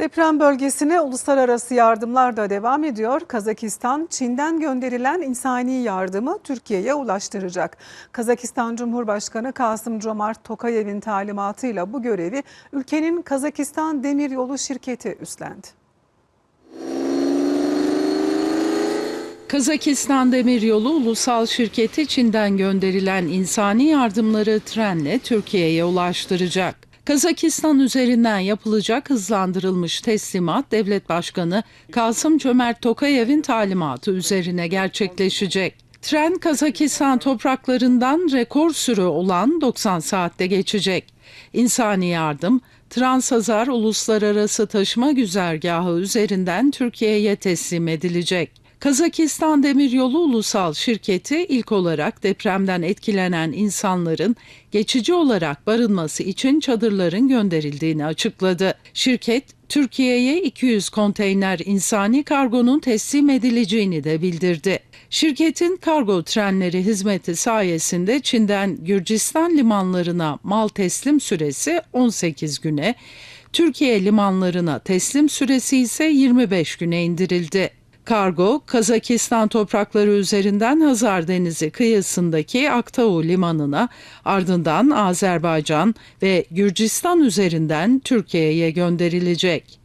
Deprem bölgesine uluslararası yardımlar da devam ediyor. Kazakistan, Çin'den gönderilen insani yardımı Türkiye'ye ulaştıracak. Kazakistan Cumhurbaşkanı Kasım Comart Tokayev'in talimatıyla bu görevi ülkenin Kazakistan Demiryolu şirketi üstlendi. Kazakistan Demiryolu Ulusal Şirketi Çin'den gönderilen insani yardımları trenle Türkiye'ye ulaştıracak. Kazakistan üzerinden yapılacak hızlandırılmış teslimat Devlet Başkanı Kasım Cömert Tokayev'in talimatı üzerine gerçekleşecek. Tren Kazakistan topraklarından rekor süre olan 90 saatte geçecek. İnsani yardım Transhazar Uluslararası Taşıma Güzergahı üzerinden Türkiye'ye teslim edilecek. Kazakistan Demiryolu Ulusal Şirketi ilk olarak depremden etkilenen insanların geçici olarak barınması için çadırların gönderildiğini açıkladı. Şirket Türkiye'ye 200 konteyner insani kargonun teslim edileceğini de bildirdi. Şirketin kargo trenleri hizmeti sayesinde Çin'den Gürcistan limanlarına mal teslim süresi 18 güne, Türkiye limanlarına teslim süresi ise 25 güne indirildi. Kargo, Kazakistan toprakları üzerinden Hazar Denizi kıyısındaki Aktau limanına, ardından Azerbaycan ve Gürcistan üzerinden Türkiye'ye gönderilecek.